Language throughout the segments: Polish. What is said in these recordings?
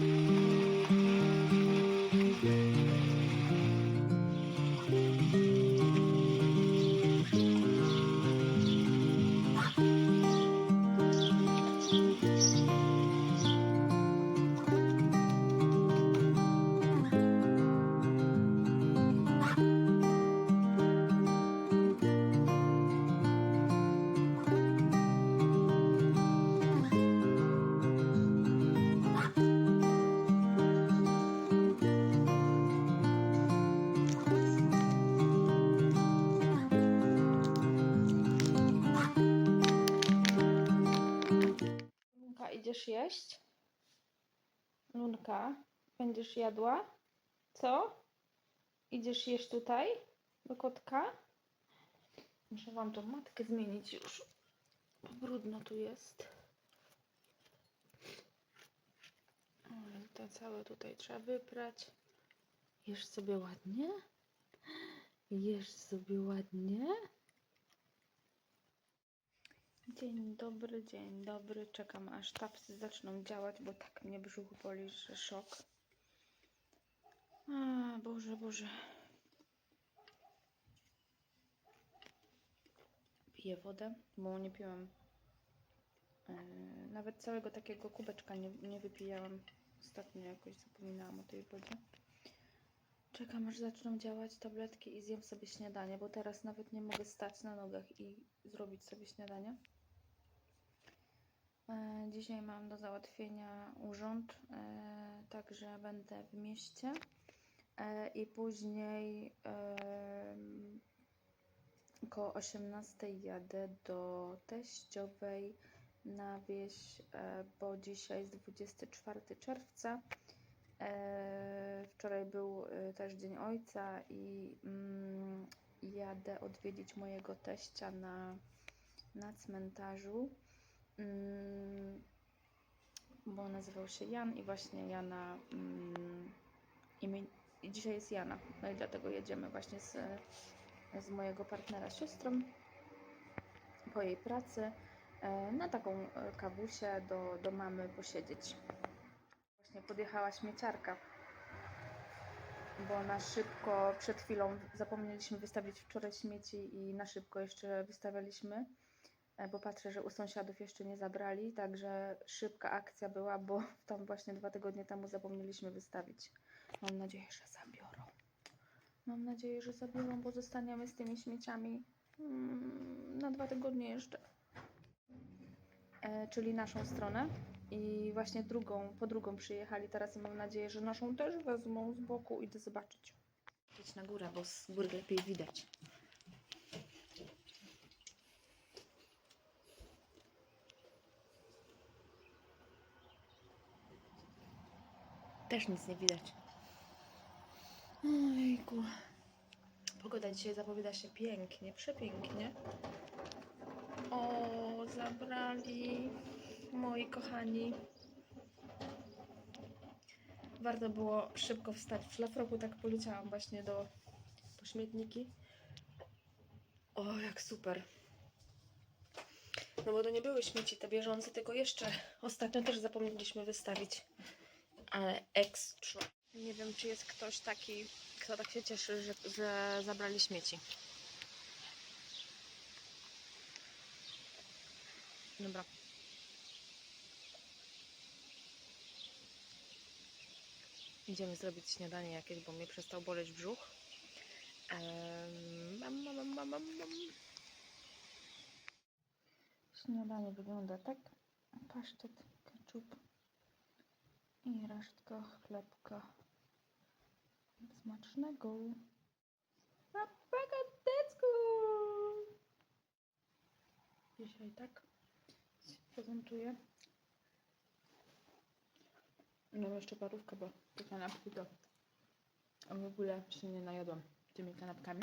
Lunka, idziesz jeść? Lunka, będziesz jadła? Co? Idziesz jeść tutaj? Do kotka? Muszę wam tą matkę zmienić już. Brudno tu jest. To całe tutaj trzeba wyprać. Jesz sobie ładnie? Jesz sobie ładnie? Dzień dobry, dzień dobry. Czekam aż tapsy zaczną działać, bo tak mnie brzuch boli, że szok. A, Boże, Boże. Piję wodę, bo nie piłam. e, nawet całego takiego kubeczka nie, nie wypijałam. Ostatnio jakoś zapominałam o tej wodzie. Czekam aż zaczną działać tabletki i zjem sobie śniadanie, bo teraz nawet nie mogę stać na nogach i zrobić sobie śniadanie. Dzisiaj mam do załatwienia urząd, e, także będę w mieście E, i później em, koło 18 jadę do teściowej na wieś, e, bo dzisiaj jest 24 czerwca. Wczoraj był też Dzień Ojca i mm, jadę odwiedzić mojego teścia na, na cmentarzu. Mm, bo nazywał się Jan i właśnie Jana mm, imię, i dzisiaj jest Jana, no i dlatego jedziemy właśnie z, z mojego partnera siostrą po jej pracy e, na taką e, kawusię do, do mamy posiedzieć. Właśnie podjechała śmieciarka, bo na szybko przed chwilą zapomnieliśmy wystawić wczoraj śmieci i na szybko jeszcze wystawialiśmy bo patrzę, że u sąsiadów jeszcze nie zabrali, także szybka akcja była, bo tam właśnie dwa tygodnie temu zapomnieliśmy wystawić. Mam nadzieję, że zabiorą. Mam nadzieję, że zabiorą, bo zostaniemy z tymi śmieciami mm, na dwa tygodnie jeszcze. E, czyli naszą stronę. I właśnie drugą, po drugą przyjechali teraz i mam nadzieję, że naszą też wezmą z boku. Idę zobaczyć. Idź na górę, bo z góry lepiej widać. Też nic nie widać. Ojku. Pogoda dzisiaj zapowiada się pięknie, przepięknie. O, zabrali moi kochani. Warto było szybko wstać. W szlafroku tak poleciałam właśnie do po śmietniki. O, jak super. No bo to nie były śmieci te bieżące, tylko jeszcze ostatnio też zapomnieliśmy wystawić. Ale ekstra. Nie wiem, czy jest ktoś taki, kto tak się cieszy, że, że zabrali śmieci. Dobra. Idziemy zrobić śniadanie jakieś, bo mnie przestał boleć brzuch. Em, mam, mam, mam, mam, mam, mam. Śniadanie wygląda tak. Pasztet, ketchup i resztka chlebka. Smacznego. Pagatecku! Dzisiaj tak się prezentuję. Mam jeszcze parówkę, bo te kanapki to w ogóle się nie najadłam tymi kanapkami.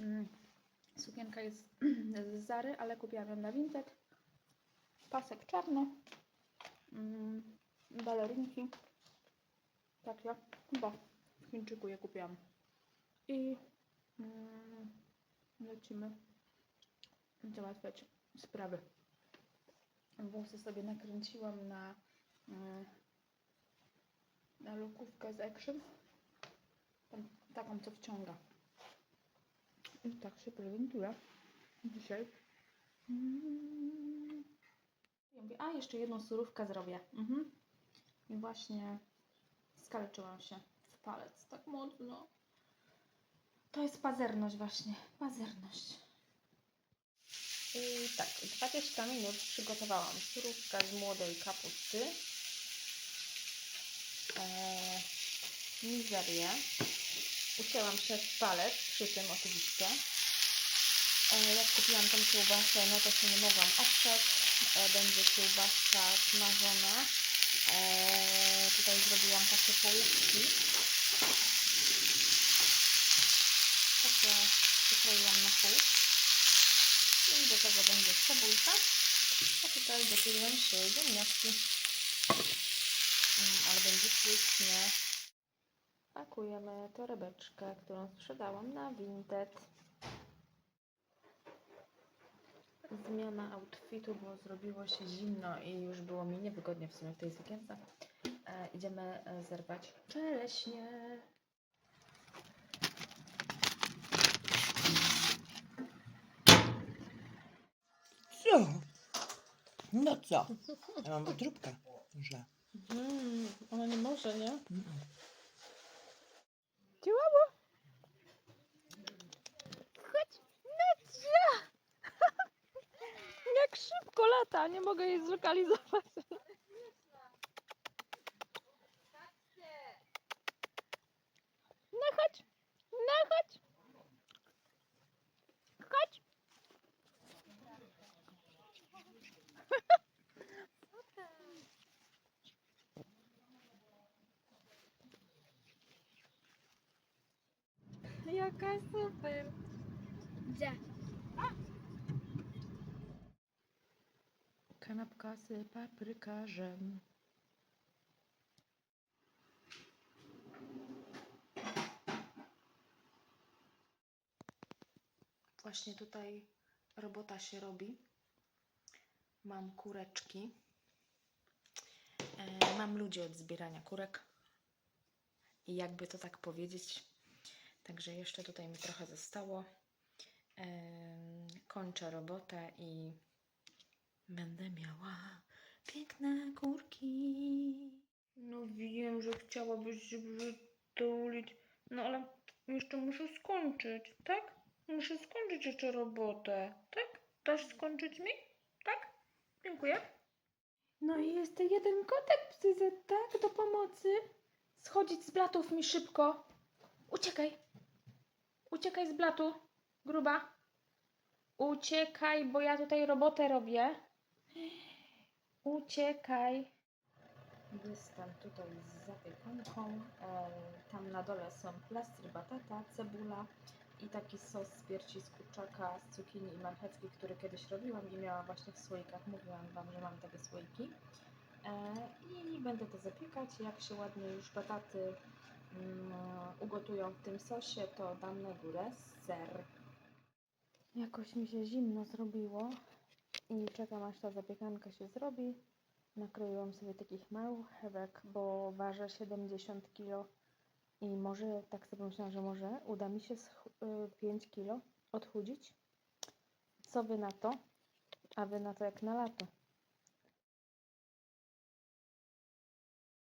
Mm. Sukienka jest z Zary, ale kupiłam ją na Vinted. Pasek czarny. Mm. Balerinki. Takie. Chyba w Chińczyku je kupiłam. I mm, lecimy załatwiać sprawy. Włosy sobie nakręciłam na, mm, lukówkę z action. Tam, taką, co wciąga. I tak się prezentuje dzisiaj. Mm. A jeszcze jedną surówkę zrobię. Mhm. I właśnie skaleczyłam się w palec tak mocno. To jest pazerność właśnie. Pazerność. I tak, 20 minut przygotowałam surówkę z młodej kapusty. Eee, mizerię. Ucięłam się w palec, przy tym oczywiście. E, jak kupiłam tą kiełbasę, no to się nie mogłam oprzeć. E, będzie kiełbasa smażona. E, tutaj zrobiłam takie połówki. Takie przykroiłam na pół. I do tego będzie cebulka. A tutaj dopiero się ziemniaczki. Mm, ale będzie pysznie. Pakujemy torebeczkę, którą sprzedałam na Vinted. Zmiana outfitu, bo zrobiło się zimno i już było mi niewygodnie w sumie w tej sukience. E, idziemy e, zerwać czereśnie. Co? No co? Ja mam wątróbkę, że. Mm, ona nie może, nie? Mm. Działało! Chodź! No co? Lata, nie mogę jej zlokalizować. No chodź! No chodź! Chodź! Jaka super! Gdzie? Kanapka z paprykarzem. Właśnie tutaj robota się robi. Mam kureczki. E, mam ludzi od zbierania kurek. I jakby to tak powiedzieć. Także jeszcze tutaj mi trochę zostało. Em, kończę robotę i Będę miała piękne kurki. No wiem, że chciałabyś się przytulić, no ale jeszcze muszę skończyć, tak? Muszę skończyć jeszcze robotę, tak? Dasz skończyć mi? Tak? Dziękuję. No i jest jeden kotek psyzy, tak? Do pomocy. Schodzić z blatów mi szybko. Uciekaj. Uciekaj z blatu, gruba. Uciekaj, bo ja tutaj robotę robię. Uciekaj. Jestem tutaj z zapiekanką. E, tam na dole są plastry, batata, cebula i taki sos z piersi z kurczaka, z cukinii i marchewki, który kiedyś robiłam i miałam właśnie w słoikach. Mówiłam Wam, że mam takie słoiki. E, I będę to zapiekać. Jak się ładnie już bataty mm, ugotują w tym sosie, to dam na górę ser. Jakoś mi się zimno zrobiło i czekam aż ta zapiekanka się zrobi. Nakroiłam sobie takich marchewek, bo ważę 70 kg i może, tak sobie myślałam, że może uda mi się schu- y, 5 kg odchudzić. Co wy na to? A wy na to jak na lato.